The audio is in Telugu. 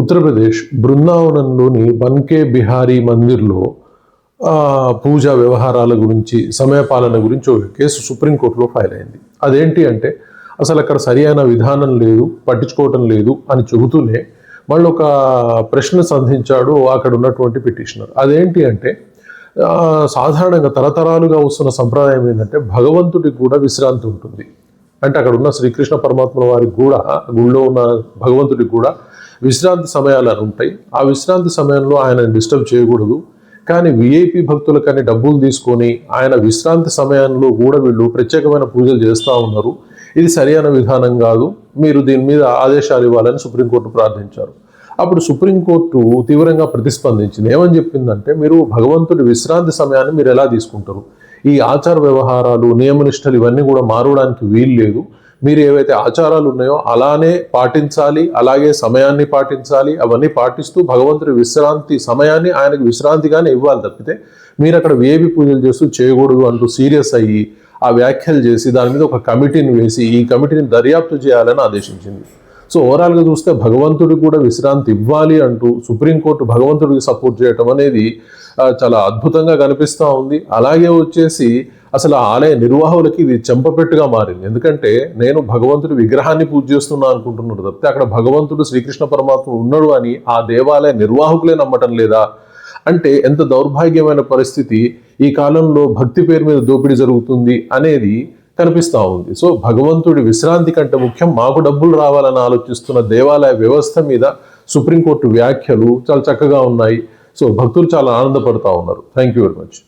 ఉత్తరప్రదేశ్ బృందావనంలోని బన్కే బిహారీ మందిర్లో పూజా వ్యవహారాల గురించి సమయపాలన గురించి ఒక కేసు సుప్రీంకోర్టులో ఫైల్ అయింది. అదేంటి అంటే అసలు అక్కడ సరియైన విధానం లేదు పట్టించుకోవటం లేదు అని చెబుతూనే మళ్ళీ ఒక ప్రశ్న సంధించాడు అక్కడ ఉన్నటువంటి పిటిషనర్. అదేంటి అంటే సాధారణంగా తరతరాలుగా వస్తున్న సంప్రదాయం ఏంటంటే భగవంతుడికి కూడా విశ్రాంతి ఉంటుంది. అంటే అక్కడ ఉన్న శ్రీకృష్ణ పరమాత్మ వారికి కూడా గుళ్ళో ఉన్న భగవంతుడికి కూడా విశ్రాంతి సమయాలు అని ఉంటాయి. ఆ విశ్రాంతి సమయంలో ఆయన డిస్టర్బ్ చేయకూడదు. కానీ విఐపి భక్తులు కానీ డబ్బులు తీసుకొని ఆయన విశ్రాంతి సమయంలో కూడా వీళ్ళు ప్రత్యేకమైన పూజలు చేస్తూ ఉన్నారు. ఇది సరైన విధానం కాదు. మీరు దీని మీద ఆదేశాలు ఇవ్వాలని సుప్రీంకోర్టు ప్రార్థించారు. అప్పుడు సుప్రీంకోర్టు తీవ్రంగా ప్రతిస్పందించింది. ఏమని చెప్పిందంటే మీరు భగవంతుడి విశ్రాంతి సమయాన్ని మీరు ఎలా తీసుకుంటారు? ఈ ఆచార వ్యవహారాలు నియమనిష్టలు ఇవన్నీ కూడా మారడానికి వీలు లేదు. మీరు ఏవైతే ఆచారాలు ఉన్నాయో అలానే పాటించాలి అలాగే సమయాన్ని పాటించాలి అవన్నీ పాటిస్తూ భగవంతుడి విశ్రాంతి సమయాన్ని ఆయనకు విశ్రాంతిగానే ఇవ్వాలి తప్పితే మీరు అక్కడ వేవి పూజలు చేస్తూ చేయకూడదు అంటూ సీరియస్ అయ్యి ఆ వ్యాఖ్యలు చేసి దాని మీద ఒక కమిటీని వేసి ఈ కమిటీని దర్యాప్తు చేయాలని ఆదేశించింది. సో ఓవరాల్గా చూస్తే భగవంతుడికి కూడా విశ్రాంతి ఇవ్వాలి అంటూ సుప్రీంకోర్టు భగవంతుడికి సపోర్ట్ చేయటం అనేది చాలా అద్భుతంగా కనిపిస్తూ ఉంది. అలాగే వచ్చేసి అసలు ఆ ఆలయ నిర్వాహకులకి ఇది చెంపపెట్టుగా మారింది. ఎందుకంటే నేను భగవంతుడి విగ్రహాన్ని పూజ చేస్తున్నా అనుకుంటున్నాడు తప్పితే అక్కడ భగవంతుడు శ్రీకృష్ణ పరమాత్మ ఉన్నాడు అని ఆ దేవాలయ నిర్వాహకులే నమ్మటం లేదా? అంటే ఎంత దౌర్భాగ్యమైన పరిస్థితి ఈ కాలంలో భక్తి పేరు మీద దోపిడీ జరుగుతుంది అనేది కనిపిస్తూ ఉంది. సో భగవంతుడి విశ్రాంతి కంటే ముఖ్యం మాకు డబ్బులు రావాలని ఆలోచిస్తున్న దేవాలయ వ్యవస్థ మీద సుప్రీంకోర్టు వ్యాఖ్యలు చాలా చక్కగా ఉన్నాయి. సో భక్తులు చాలా ఆనందపడుతూ ఉన్నారు. Thank you very much